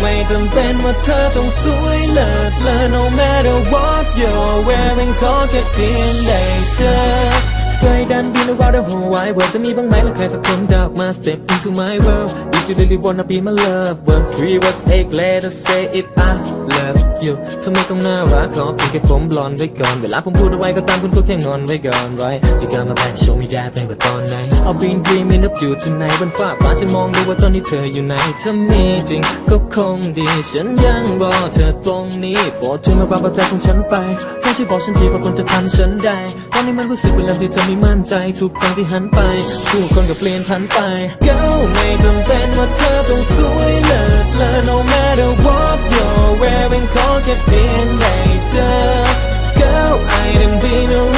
ไม่จำเป็นว่าเธอต้องสวยเลิศเลอ no matter what you're wearing ขอแค่เพียงได้เจอ เคยดันบิน around the whole wide world จะมีบ้างไหมและใครสักคนดอกมา step into my world If you really wanna be my love one three words eight letters say it I love you ทำไมต้องน่ารักขอเพียงแค่ผมบลอนไว้ก่อน เวลาผมพูดเอาไว้ก็ตามคุณก็แค่งอนไว้ก่อน right You got my back show me that ตั้งแต่ตอนไหน I've been dreaming of you tonight บนฟ้าฟ้าฉันมองดูว่าตอนนี้เธออยู่ไหนถ้ามีจริงก็คงดี ฉันยังรอเธอตรงนี้โปรดช่วยมาปราบใจของฉันไปแค่ช่วยบอกฉันทีว่าคนจะทำฉันได้ ตอนนี้มันรู้สึกเวลาที่เธอไม่มั่นใจทุกครั้งที่หันไป ผู้คนก็เปลี่ยนผันไป Girl ไม่จำเป็นว่าเธอต้องสวยเลิศเลอ no matter what you're wearing ขอแค่เพียงได้เจอ Girl I done been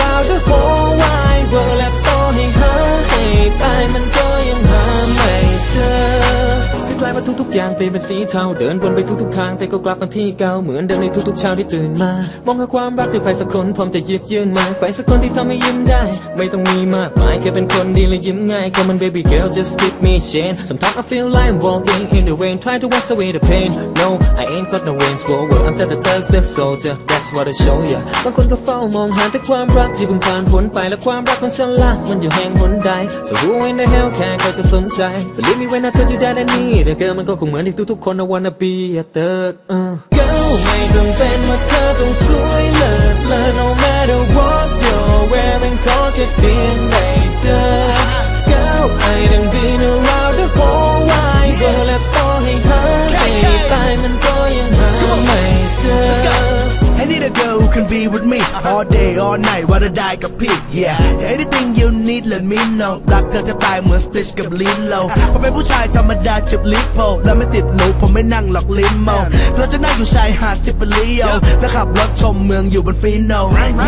ทุกๆอย่างเปลี่ยนเป็นสีเทาเดินวนไปทุกๆทางแต่ก็กลับมาที่เก่าเหมือนเดิมในทุกๆเช้าที่ตื่นมามองหาความรักที่ใครสักคนพร้อมจะหยิบยื่นมาใครสักคนที่ทำให้ยิ้มได้ ไม่ต้องมีมากมายแค่เป็นคนดีและยิ้มง่าย Come on baby girl just give me chance Sometimes I feel like I'm walking in the rain try to wash away the pain No I ain't got no wings forward I'm just a thug the soldier That's what I show ya บางคนก็เฝ้ามองหาแต่ความรักที่เพิ่งผ่านพ้นไปและความรักของฉันล่ะมันอยู่แห่งหนใด So who in the hell can เขาจะสนใจ Believe me when I tell you that I need a girl มันก็คงเหมือนที่ทุกๆคนในวันนะปีอะเตอร์เออ Girl ไม่จำเป็นว่าเธอต้องสวยเลิศเลอ No matter what you're wearing ขอแค่เพียงใด้เธอ Girl I am being around the whole wide world และต่อให้ can be with me all day all night ว่าจะได้กับพี่ yeah anything you need let me know รักเธอจะตายเหมือน Stitch กับ Lilo ผมเป็นผู้ชายธรรมดาจิบลิโพและไม่ติดหนูผมไม่นั่งหรอกลิมโมเราจะนั่งอยู่ชายหาดซิปเปอรีโอและขับรถชมเมืองอยู่บนฟีโน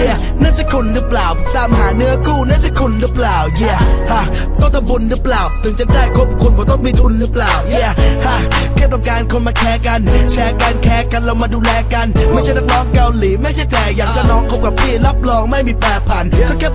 yeah นั่นจะคุณหรือเปล่าผมตามหาเนื้อคู่นั่นจะคุณหรือเปล่า yeah ฮะต้องทำบุญหรือเปล่า ถึงจะได้คบคุณผมต้องมีทุนหรือเปล่า yeah ฮะแค่ต้องการคนมาแคร์กัน แชร์กันแคร์กันเรามาดูแลกัน ไม่ใช่นักร้องเกาหลีไม่ใช่แต่อย่างก็น้องคบกับพี่รับรองไม่มีแปรผันก็แค่